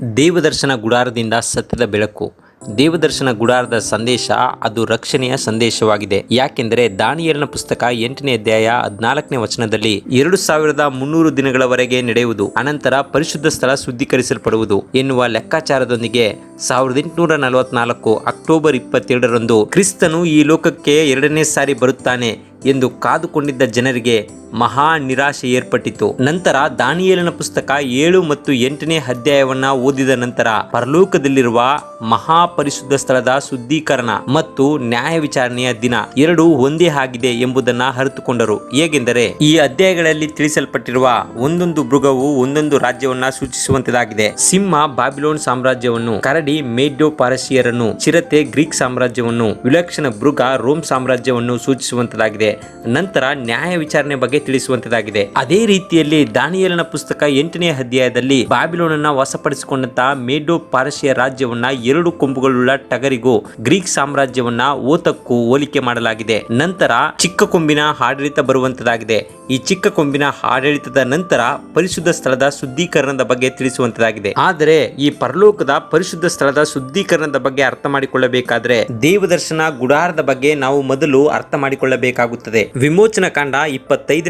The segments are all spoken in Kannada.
ದೇವದರ್ಶನ ಗುಡಾರದಿಂದ ಸತ್ಯದ ಬೆಳಕು. ದೇವದರ್ಶನ ಗುಡಾರದ ಸಂದೇಶ ಅದು ರಕ್ಷಣೆಯ ಸಂದೇಶವಾಗಿದೆ. ಯಾಕೆಂದರೆ ದಾನಿಯೇಲನ ಪುಸ್ತಕ ಎಂಟನೇ ಅಧ್ಯಾಯ ಹದಿನಾಲ್ಕನೇ ವಚನದಲ್ಲಿ ಎರಡು ಸಾವಿರದ ಮುನ್ನೂರು ದಿನಗಳವರೆಗೆ ನಡೆಯುವುದು, ಅನಂತರ ಪರಿಶುದ್ಧ ಸ್ಥಳ ಶುದ್ಧೀಕರಿಸಲ್ಪಡುವುದು ಎನ್ನುವ ಲೆಕ್ಕಾಚಾರದೊಂದಿಗೆ ಸಾವಿರದ ಎಂಟುನೂರ ನಲವತ್ನಾಲ್ಕು ಅಕ್ಟೋಬರ್ ಇಪ್ಪತ್ತೆರಡರಂದು ಕ್ರಿಸ್ತನು ಈ ಲೋಕಕ್ಕೆ ಎರಡನೇ ಸಾರಿ ಬರುತ್ತಾನೆ ಎಂದು ಕಾದುಕೊಂಡಿದ್ದ ಜನರಿಗೆ ಮಹಾ ನಿರಾಶೆ ಏರ್ಪಟ್ಟಿತು. ನಂತರ ದಾನಿಯೇಲನ ಪುಸ್ತಕ ಏಳು ಮತ್ತು ಎಂಟನೇ ಅಧ್ಯಾಯವನ್ನ ಓದಿದ ನಂತರ ಪರಲೋಕದಲ್ಲಿರುವ ಮಹಾ ಪರಿಶುದ್ಧ ಸ್ಥಳದ ಶುದ್ಧೀಕರಣ ಮತ್ತು ನ್ಯಾಯ ವಿಚಾರಣೆಯ ದಿನ ಎರಡು ಒಂದೇ ಆಗಿದೆ ಎಂಬುದನ್ನ ಅರಿತುಕೊಂಡರು. ಹೇಗೆಂದರೆ, ಈ ಅಧ್ಯಾಯಗಳಲ್ಲಿ ತಿಳಿಸಲ್ಪಟ್ಟಿರುವ ಒಂದೊಂದು ಮೃಗವು ಒಂದೊಂದು ರಾಜ್ಯವನ್ನ ಸೂಚಿಸುವಂತದಾಗಿದೆ. ಸಿಂಹ ಬಾಬಿಲೋನ್ ಸಾಮ್ರಾಜ್ಯವನ್ನು ಕರಡಿ ಮೇಡ್ಯೋ ಪಾರಸಿಯರನ್ನು, ಚಿರತೆ ಗ್ರೀಕ್ ಸಾಮ್ರಾಜ್ಯವನ್ನು, ವಿಲಕ್ಷಣ ಮೃಗ ರೋಮ್ ಸಾಮ್ರಾಜ್ಯವನ್ನು ಸೂಚಿಸುವಂತಾಗಿದೆ ನಂತರ ನ್ಯಾಯ ವಿಚಾರಣೆ ಬಗ್ಗೆ ತಿಳಿಸುವಂತದಾಗಿದೆ. ಅದೇ ರೀತಿಯಲ್ಲಿ ದಾನಿಯಲನ ಪುಸ್ತಕ ಎಂಟನೇ ಅಧ್ಯಾಯದಲ್ಲಿ ಬಾಬಿಲೋನನ್ನ ವಶಪಡಿಸಿಕೊಂಡಂತ ಮೇಡೋ ಪಾರಸಿಯ ರಾಜ್ಯವನ್ನ ಎರಡು ಕೊಂಬುಗಳುಳ್ಳ ಟಗರಿಗೂ ಗ್ರೀಕ್ ಸಾಮ್ರಾಜ್ಯವನ್ನ ಓತಕ್ಕೂ ಹೋಲಿಕೆ ಮಾಡಲಾಗಿದೆ. ನಂತರ ಚಿಕ್ಕ ಕೊಂಬಿನ ಆಡಳಿತ ಬರುವಂತದಾಗಿದೆ. ಈ ಚಿಕ್ಕ ಕೊಂಬಿನ ಆಡಳಿತದ ನಂತರ ಪರಿಶುದ್ಧ ಸ್ಥಳದ ಶುದ್ಧೀಕರಣದ ಬಗ್ಗೆ ತಿಳಿಸುವಂತದಾಗಿದೆ. ಆದರೆ ಈ ಪರಲೋಕದ ಪರಿಶುದ್ಧ ಸ್ಥಳದ ಶುದ್ಧೀಕರಣದ ಬಗ್ಗೆ ಅರ್ಥ ಮಾಡಿಕೊಳ್ಳಬೇಕಾದ್ರೆ ದೇವದರ್ಶನ ಗುಡಾರದ ಬಗ್ಗೆ ನಾವು ಮೊದಲು ಅರ್ಥ ಮಾಡಿಕೊಳ್ಳಬೇಕಾಗುತ್ತದೆ. ವಿಮೋಚನಾ ಕಾಂಡ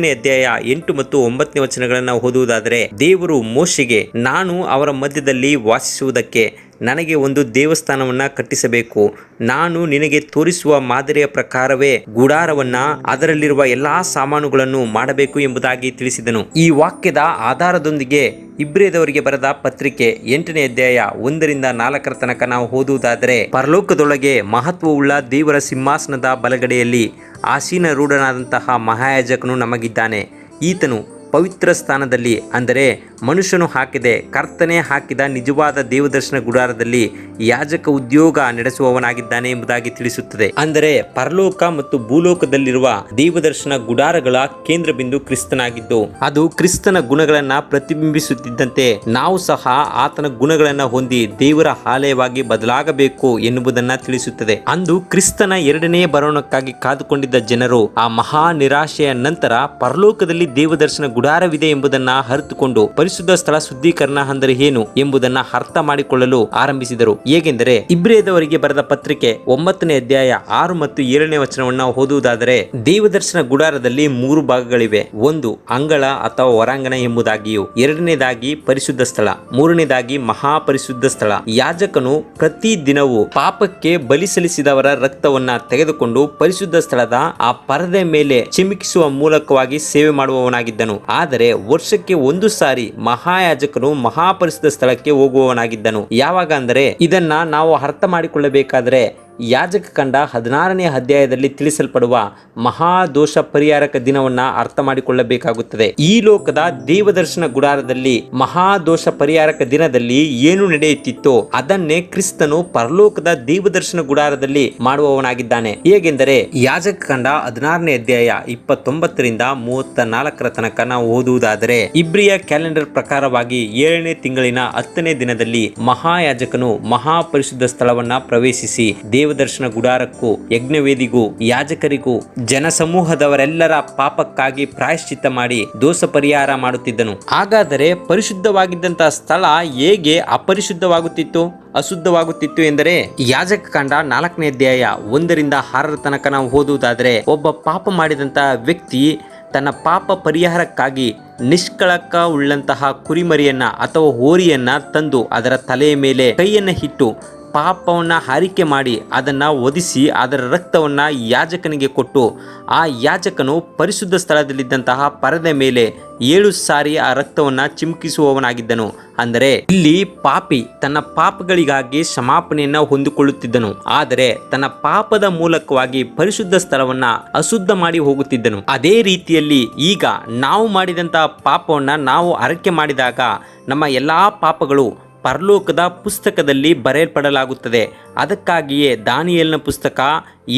ಇಪ್ಪತ್ತೈದನೇ ಅಧ್ಯಾಯ ಎಂಟು ಮತ್ತು ಒಂಬತ್ತನೇ ವಚನಗಳನ್ನು ಓದುವುದಾದರೆ ದೇವರು ಮೋಶೆಗೆ ನಾನು ಅವರ ಮಧ್ಯದಲ್ಲಿ ವಾಸಿಸುವುದಕ್ಕೆ ನನಗೆ ಒಂದು ದೇವಸ್ಥಾನವನ್ನ ಕಟ್ಟಿಸಬೇಕು. ನಾನು ನಿನಗೆ ತೋರಿಸುವ ಮಾದರಿಯ ಪ್ರಕಾರವೇ ಗುಡಾರವನ್ನ ಅದರಲ್ಲಿರುವ ಎಲ್ಲಾ ಸಾಮಾನುಗಳನ್ನು ಮಾಡಬೇಕು ಎಂಬುದಾಗಿ ತಿಳಿಸಿದನು. ಈ ವಾಕ್ಯದ ಆಧಾರದೊಂದಿಗೆ ಇಬ್ರಿಯದವರಿಗೆ ಬರೆದ ಪತ್ರಿಕೆ ಎಂಟನೇ ಅಧ್ಯಾಯ ಒಂದರಿಂದ ನಾಲ್ಕರ ತನಕ ನಾವು ಓದುವುದಾದರೆ, ಪರಲೋಕದೊಳಗೆ ಮಹತ್ವವುಳ್ಳ ದೇವರ ಸಿಂಹಾಸನದ ಬಲಗಡೆಯಲ್ಲಿ ಆಸೀನರೂಢನಾದಂತಹ ಮಹಾಯಾಜಕನು ನಮಗಿದ್ದಾನೆ. ಈತನು ಪವಿತ್ರ ಸ್ಥಾನದಲ್ಲಿ, ಅಂದರೆ ಮನುಷ್ಯನು ಹಾಕಿದೆ, ಕರ್ತನೆ ಹಾಕಿದ ನಿಜವಾದ ದೇವದರ್ಶನ ಗುಡಾರದಲ್ಲಿ ಯಾಜಕ ಉದ್ಯೋಗ ನಡೆಸುವವನಾಗಿದ್ದಾನೆ ಎಂಬುದಾಗಿ ತಿಳಿಸುತ್ತದೆ. ಅಂದರೆ ಪರಲೋಕ ಮತ್ತು ಭೂಲೋಕದಲ್ಲಿರುವ ದೇವದರ್ಶನ ಗುಡಾರಗಳ ಕೇಂದ್ರ ಬಿಂದು ಕ್ರಿಸ್ತನಾಗಿದ್ದು, ಅದು ಕ್ರಿಸ್ತನ ಗುಣಗಳನ್ನ ಪ್ರತಿಬಿಂಬಿಸುತ್ತಿದ್ದಂತೆ ನಾವು ಸಹ ಆತನ ಗುಣಗಳನ್ನ ಹೊಂದಿ ದೇವರ ಆಲಯವಾಗಿ ಬದಲಾಗಬೇಕು ಎನ್ನುವುದನ್ನ ತಿಳಿಸುತ್ತದೆ. ಅಂದು ಕ್ರಿಸ್ತನ ಎರಡನೇ ಬರೋಣಕ್ಕಾಗಿ ಕಾದುಕೊಂಡಿದ್ದ ಜನರು ಆ ಮಹಾ ನಿರಾಶೆಯ ನಂತರ ಪರಲೋಕದಲ್ಲಿ ದೇವದರ್ಶನ ಗುಡಾರವಿದೆ ಎಂಬುದನ್ನ ಅರಿತುಕೊಂಡು ಪರಿಶುದ್ಧ ಸ್ಥಳ ಶುದ್ಧೀಕರಣ ಅಂದರೆ ಏನು ಎಂಬುದನ್ನ ಅರ್ಥ ಮಾಡಿಕೊಳ್ಳಲು ಆರಂಭಿಸಿದರು. ಹೇಗೆಂದರೆ ಇಬ್ರಿಯದವರಿಗೆ ಬರೆದ ಪತ್ರಿಕೆ ಒಂಬತ್ತನೇ ಅಧ್ಯಾಯ ಆರು ಮತ್ತು ಏಳನೇ ವಚನವನ್ನ ಓದುವುದಾದರೆ ದೇವದರ್ಶನ ಗುಡಾರದಲ್ಲಿ ಮೂರು ಭಾಗಗಳಿವೆ. ಒಂದು ಅಂಗಳ ಅಥವಾ ಹೊರಾಂಗಣ ಎಂಬುದಾಗಿಯೂ, ಎರಡನೇದಾಗಿ ಪರಿಶುದ್ಧ ಸ್ಥಳ, ಮೂರನೇದಾಗಿ ಮಹಾಪರಿಶುದ್ಧ ಸ್ಥಳ. ಯಾಜಕನು ಪ್ರತಿ ದಿನವೂ ಪಾಪಕ್ಕೆ ಬಲಿ ಸಲ್ಲಿಸಿದವರ ರಕ್ತವನ್ನ ತೆಗೆದುಕೊಂಡು ಪರಿಶುದ್ಧ ಸ್ಥಳದ ಆ ಪರದೆ ಮೇಲೆ ಚಿಮುಕಿಸುವ ಮೂಲಕವಾಗಿ ಸೇವೆ ಮಾಡುವವನಾಗಿದ್ದನು. ಆದರೆ ವರ್ಷಕ್ಕೆ ಒಂದು ಸಾರಿ ಮಹಾಯಾಜಕನು ಮಹಾಪರಿಸಿದ ಸ್ಥಳಕ್ಕೆ ಹೋಗುವವನಾಗಿದ್ದನು. ಯಾವಾಗ ಅಂದರೆ ಇದನ್ನ ನಾವು ಅರ್ಥ ಮಾಡಿಕೊಳ್ಳಬೇಕಾದರೆ ಯಾಜಕ ಕಂಡ ಹದಿನಾರನೇ ಅಧ್ಯಾಯದಲ್ಲಿ ತಿಳಿಸಲ್ಪಡುವ ಮಹಾದೋಷ ಪರಿಹಾರಕ ದಿನವನ್ನ ಅರ್ಥ ಮಾಡಿಕೊಳ್ಳಬೇಕಾಗುತ್ತದೆ. ಈ ಲೋಕದ ದೇವದರ್ಶನ ಗುಡಾರದಲ್ಲಿ ಮಹಾದೋಷ ಪರಿಹಾರಕ ದಿನದಲ್ಲಿ ಏನು ನಡೆಯುತ್ತಿತ್ತೋ ಅದನ್ನೇ ಕ್ರಿಸ್ತನು ಪರಲೋಕದ ದೇವದರ್ಶನ ಗುಡಾರದಲ್ಲಿ ಮಾಡುವವನಾಗಿದ್ದಾನೆ. ಹೇಗೆಂದರೆ ಯಾಜಕ ಕಂಡ ಹದಿನಾರನೇ ಅಧ್ಯಾಯ ಇಪ್ಪತ್ತೊಂಬತ್ತರಿಂದ ಮೂವತ್ತ ನಾಲ್ಕರ ತನಕ ನಾವು ಓದುವುದಾದರೆ ಇಬ್ರಿಯ ಕ್ಯಾಲೆಂಡರ್ ಪ್ರಕಾರವಾಗಿ ಏಳನೇ ತಿಂಗಳಿನ ಹತ್ತನೇ ದಿನದಲ್ಲಿ ಮಹಾಯಾಜಕನು ಮಹಾಪರಿಶುದ್ಧ ಸ್ಥಳವನ್ನ ಪ್ರವೇಶಿಸಿ ದೇವದರ್ಶನ ಗುಡಾರಕ್ಕೂ, ಯಜ್ಞವೇದಿಗೂ, ಯಾಜಕರಿಗೂ, ಜನಸಮೂಹದವರೆಲ್ಲರ ಪಾಪಕ್ಕಾಗಿ ಪ್ರಾಯಶ್ಚಿತ್ತ ಮಾಡಿ ದೋಷ ಪರಿಹಾರ ಮಾಡುತ್ತಿದ್ದನು. ಹಾಗಾದರೆ ಪರಿಶುದ್ಧವಾಗಿದ್ದಂತಹ ಸ್ಥಳ ಹೇಗೆ ಅಪರಿಶುದ್ಧವಾಗುತ್ತಿತ್ತು? ಅಶುದ್ಧವಾಗುತ್ತಿತ್ತು ಎಂದರೆ, ಯಾಜಕ ಕಾಂಡ ನಾಲ್ಕನೇ ಅಧ್ಯಾಯ ಒಂದರಿಂದ ಆರರ ತನಕ ನಾವು ಓದುವುದಾದರೆ, ಒಬ್ಬ ಪಾಪ ಮಾಡಿದಂತಹ ವ್ಯಕ್ತಿ ತನ್ನ ಪಾಪ ಪರಿಹಾರಕ್ಕಾಗಿ ನಿಷ್ಕಳಕ ಉಳ್ಳಂತಹ ಕುರಿಮರಿಯನ್ನ ಅಥವಾ ಹೋರಿಯನ್ನ ತಂದು ಅದರ ತಲೆಯ ಮೇಲೆ ಕೈಯನ್ನ ಇಟ್ಟು ಪಾಪವನ್ನ ಹರಿಕೆ ಮಾಡಿ ಅದನ್ನು ಒದಿಸಿ ಅದರ ರಕ್ತವನ್ನು ಯಾಜಕನಿಗೆ ಕೊಟ್ಟು, ಆ ಯಾಜಕನು ಪರಿಶುದ್ಧ ಸ್ಥಳದಲ್ಲಿದ್ದಂತಹ ಪರದೆ ಮೇಲೆ ಏಳು ಸಾರಿ ಆ ರಕ್ತವನ್ನು ಚಿಮುಕಿಸುವವನಾಗಿದ್ದನು. ಅಂದರೆ ಇಲ್ಲಿ ಪಾಪಿ ತನ್ನ ಪಾಪಗಳಿಗಾಗಿ ಕ್ಷಮಾಪಣೆಯನ್ನು ಹೊಂದಿಕೊಳ್ಳುತ್ತಿದ್ದನು. ಆದರೆ ತನ್ನ ಪಾಪದ ಮೂಲಕವಾಗಿ ಪರಿಶುದ್ಧ ಸ್ಥಳವನ್ನ ಅಶುದ್ಧ ಮಾಡಿ ಹೋಗುತ್ತಿದ್ದನು. ಅದೇ ರೀತಿಯಲ್ಲಿ ಈಗ ನಾವು ಮಾಡಿದಂತಹ ಪಾಪವನ್ನು ನಾವು ಅರಕೆ ಮಾಡಿದಾಗ ನಮ್ಮ ಎಲ್ಲಾ ಪಾಪಗಳು ಪರಲೋಕದ ಪುಸ್ತಕದಲ್ಲಿ ಬರೆಯಲ್ಪಡಲಾಗುತ್ತದೆ. ಅದಕ್ಕಾಗಿಯೇ ದಾನಿಯಲ್ನ ಪುಸ್ತಕ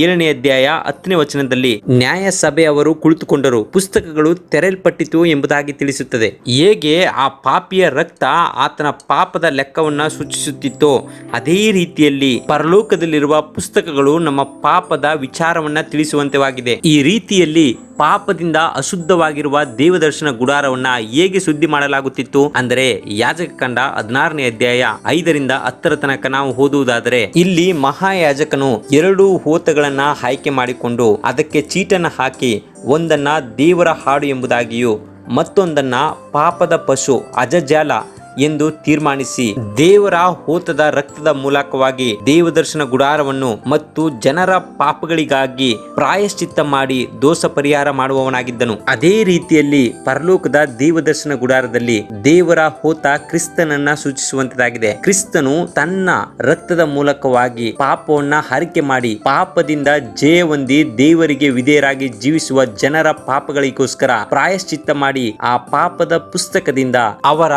ಏಳನೇ ಅಧ್ಯಾಯ ಹತ್ತನೇ ವಚನದಲ್ಲಿ ನ್ಯಾಯ ಸಭೆಯವರು ಕುಳಿತುಕೊಂಡರು. ಪುಸ್ತಕಗಳು ತೆರೆಯಲ್ಪಟ್ಟಿತು ಎಂಬುದಾಗಿ ತಿಳಿಸುತ್ತದೆ. ಹೇಗೆ ಆ ಪಾಪಿಯ ರಕ್ತ ಆತನ ಪಾಪದ ಲೆಕ್ಕವನ್ನ ಸೂಚಿಸುತ್ತಿತ್ತು, ಅದೇ ರೀತಿಯಲ್ಲಿ ಪರಲೋಕದಲ್ಲಿರುವ ಪುಸ್ತಕಗಳು ನಮ್ಮ ಪಾಪದ ವಿಚಾರವನ್ನ ತಿಳಿಸುವಂತೆವಾಗಿದೆ. ಈ ರೀತಿಯಲ್ಲಿ ಪಾಪದಿಂದ ಅಶುದ್ಧವಾಗಿರುವ ದೇವದರ್ಶನ ಗುಡಾರವನ್ನ ಹೇಗೆ ಸುದ್ದಿ ಮಾಡಲಾಗುತ್ತಿತ್ತು ಅಂದರೆ, ಯಾಜಕ ಕಂಡ ಹದಿನಾರನೇ ಅಧ್ಯಾಯ ಐದರಿಂದ ಹತ್ತರ ತನಕ ನಾವು ಓದುವುದಾದರೆ, ಇಲ್ಲಿ ಮಹಾಯಾಜಕನು ಎರಡು ಹೋತಗಳನ್ನ ಆಯ್ಕೆ ಮಾಡಿಕೊಂಡು ಅದಕ್ಕೆ ಚೀಟನ್ನು ಹಾಕಿ ಒಂದನ್ನ ದೇವರ ಹಾಡು ಎಂಬುದಾಗಿಯೂ ಮತ್ತೊಂದನ್ನ ಪಾಪದ ಪಶು ಅಜಜಾಲ ಎಂದು ತೀರ್ಮಾನಿಸಿ ದೇವರ ಹೋತದ ರಕ್ತದ ಮೂಲಕವಾಗಿ ದೇವದರ್ಶನ ಗುಡಾರವನ್ನು ಮತ್ತು ಜನರ ಪಾಪಗಳಿಗಾಗಿ ಪ್ರಾಯಶ್ಚಿತ್ತ ಮಾಡಿ ದೋಷ ಪರಿಹಾರ ಮಾಡುವವನಾಗಿದ್ದನು. ಅದೇ ರೀತಿಯಲ್ಲಿ ಪರಲೋಕದ ದೇವದರ್ಶನ ಗುಡಾರದಲ್ಲಿ ದೇವರ ಹೋತ ಕ್ರಿಸ್ತನನ್ನ ಸೂಚಿಸುವಂತದಾಗಿದೆ. ಕ್ರಿಸ್ತನು ತನ್ನ ರಕ್ತದ ಮೂಲಕವಾಗಿ ಪಾಪವನ್ನ ಹರಿಕೆ ಮಾಡಿ ಪಾಪದಿಂದ ಜಯ ದೇವರಿಗೆ ವಿಧೇಯರಾಗಿ ಜೀವಿಸುವ ಜನರ ಪಾಪಗಳಿಗೋಸ್ಕರ ಪ್ರಾಯಶ್ಚಿತ್ತ ಮಾಡಿ ಆ ಪಾಪದ ಪುಸ್ತಕದಿಂದ ಅವರ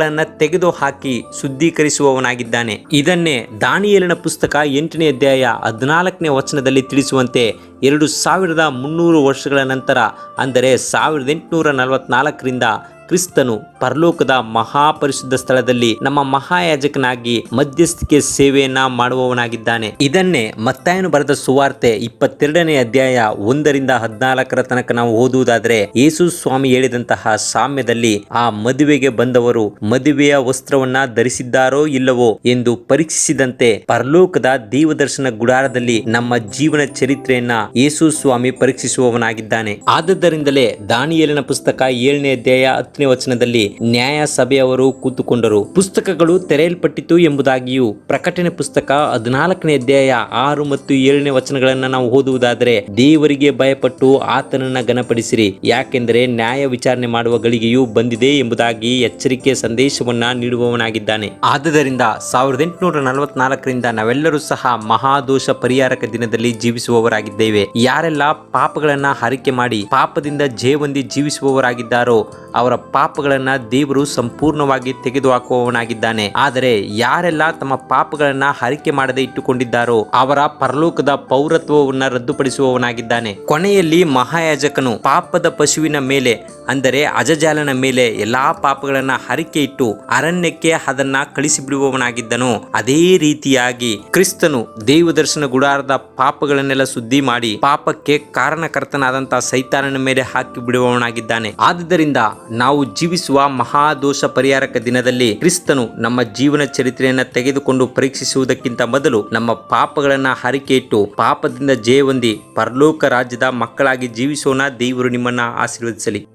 ಪಾಪಗಳನ್ನ ತೆಗೆದು ಹಾಕಿ ಶುದ್ಧೀಕರಿಸುವವನಾಗಿದ್ದಾನೆ. ಇದನ್ನೇ ದಾನಿಯಲಿನ ಪುಸ್ತಕ ಎಂಟನೇ ಅಧ್ಯಾಯ ಹದಿನಾಲ್ಕನೇ ವಚನದಲ್ಲಿ ತಿಳಿಸುವಂತೆ ಎರಡು ಸಾವಿರದ ಮುನ್ನೂರು ವರ್ಷಗಳ ನಂತರ, ಅಂದರೆ ಸಾವಿರದ ಎಂಟುನೂರ ನಲವತ್ನಾಲ್ಕರಿಂದ ಕ್ರಿಸ್ತನು ಪರಲೋಕದ ಮಹಾಪರಿಶುದ್ಧ ಸ್ಥಳದಲ್ಲಿ ನಮ್ಮ ಮಹಾಯಾಜಕನಾಗಿ ಮಧ್ಯಸ್ಥಿಕೆ ಸೇವೆಯನ್ನ ಮಾಡುವವನಾಗಿದ್ದಾನೆ. ಇದನ್ನೇ ಮತ್ತಾಯನು ಬರೆದ ಸುವಾರ್ತೆ ಇಪ್ಪತ್ತೆರಡನೇ ಅಧ್ಯಾಯ ಒಂದರಿಂದ ಹದಿನಾಲ್ಕರ ತನಕ ನಾವು ಓದುವುದಾದರೆ ಯೇಸು ಸ್ವಾಮಿ ಹೇಳಿದಂತಹ ಸಾಮ್ಯದಲ್ಲಿ ಆ ಮದುವೆಗೆ ಬಂದವರು ಮದುವೆಯ ವಸ್ತ್ರವನ್ನ ಧರಿಸಿದ್ದಾರೋ ಇಲ್ಲವೋ ಎಂದು ಪರೀಕ್ಷಿಸಿದಂತೆ ಪರಲೋಕದ ದೇವದರ್ಶನ ಗುಡಾರದಲ್ಲಿ ನಮ್ಮ ಜೀವನ ಚರಿತ್ರೆಯನ್ನ ಯೇಸು ಸ್ವಾಮಿ ಪರೀಕ್ಷಿಸುವವನಾಗಿದ್ದಾನೆ. ಆದದ್ದರಿಂದಲೇ ದಾನಿಯಲಿನ ಪುಸ್ತಕ ಏಳನೇ ಅಧ್ಯಾಯ ಹತ್ತನೇ ವಚನದಲ್ಲಿ ನ್ಯಾಯ ಸಭೆಯವರು ಕೂತುಕೊಂಡರು. ಪುಸ್ತಕಗಳು ತೆರೆಯಲ್ಪಟ್ಟಿತು ಎಂಬುದಾಗಿಯೂ ಪ್ರಕಟಣೆ ಪುಸ್ತಕ ಹದಿನಾಲ್ಕನೇ ಅಧ್ಯಾಯ ಆರು ಮತ್ತು ಏಳನೇ ವಚನಗಳನ್ನ ನಾವು ಓದುವುದಾದರೆ, ದೇವರಿಗೆ ಭಯಪಟ್ಟು ಆತನನ್ನ ಘನಪಡಿಸಿರಿ. ಯಾಕೆಂದರೆ ನ್ಯಾಯ ವಿಚಾರಣೆ ಮಾಡುವ ಗಳಿಗೆಯೂ ಬಂದಿದೆ ಎಂಬುದಾಗಿ ಎಚ್ಚರಿಕೆ ಸಂದೇಶವನ್ನ ನೀಡುವವನಾಗಿದ್ದಾನೆ. ಆದ್ದರಿಂದ ಸಾವಿರದ ಎಂಟುನೂರ ನಲವತ್ನಾಲ್ಕರಿಂದ ನಾವೆಲ್ಲರೂ ಸಹ ಮಹಾದೋಷ ಪರಿಹಾರಕ ದಿನದಲ್ಲಿ ಜೀವಿಸುವವರಾಗಿದ್ದೇವೆ. ಯಾರೆಲ್ಲ ಪಾಪಗಳನ್ನ ಹರಿಕೆ ಮಾಡಿ ಪಾಪದಿಂದ ಜೇವೊಂದಿ ಜೀವಿಸುವವರಾಗಿದ್ದಾರೋ ಅವರ ಪಾಪಗಳನ್ನ ದೇವರು ಸಂಪೂರ್ಣವಾಗಿ ತೆಗೆದುಹಾಕುವವನಾಗಿದ್ದಾನೆ. ಆದರೆ ಯಾರೆಲ್ಲ ತಮ್ಮ ಪಾಪಗಳನ್ನ ಹರಿಕೆ ಮಾಡದೆ ಇಟ್ಟುಕೊಂಡಿದ್ದಾರೋ ಅವರ ಪರಲೋಕದ ಪೌರತ್ವವನ್ನ ರದ್ದುಪಡಿಸುವವನಾಗಿದ್ದಾನೆ. ಕೊನೆಯಲ್ಲಿ ಮಹಾಯಾಜಕನು ಪಾಪದ ಪಶುವಿನ ಮೇಲೆ, ಅಂದರೆ ಅಜಜಾಲನ ಮೇಲೆ ಎಲ್ಲಾ ಪಾಪಗಳನ್ನ ಹರಿಕೆ ಇಟ್ಟು ಅರಣ್ಯಕ್ಕೆ ಅದನ್ನ ಕಳಿಸಿ ಬಿಡುವವನಾಗಿದ್ದನು ಅದೇ ರೀತಿಯಾಗಿ ಕ್ರಿಸ್ತನು ದೇವದರ್ಶನ ಗುಡಾರದ ಪಾಪಗಳನ್ನೆಲ್ಲ ಸುದ್ದಿ ಮಾಡಿ ಪಾಪಕ್ಕೆ ಕಾರಣಕರ್ತನಾದಂತಹ ಸೈತಾನನ ಮೇಲೆ ಹಾಕಿ ಬಿಡುವವನಾಗಿದ್ದಾನೆ. ಆದುದರಿಂದ ನಾವು ಜೀವಿಸುವ ಮಹಾದೋಷ ಪರಿಹಾರಕ ದಿನದಲ್ಲಿ ಕ್ರಿಸ್ತನು ನಮ್ಮ ಜೀವನ ಚರಿತ್ರೆಯನ್ನು ತೆಗೆದುಕೊಂಡು ಪರೀಕ್ಷಿಸುವುದಕ್ಕಿಂತ ಮೊದಲು ನಮ್ಮ ಪಾಪಗಳನ್ನ ಹರಿಕೆ ಇಟ್ಟು ಪಾಪದಿಂದ ಜಯ ಪರಲೋಕ ರಾಜ್ಯದ ಮಕ್ಕಳಾಗಿ ಜೀವಿಸೋಣ ದೇವರು ನಿಮ್ಮನ್ನ ಆಶೀರ್ವದಿಸಲಿ.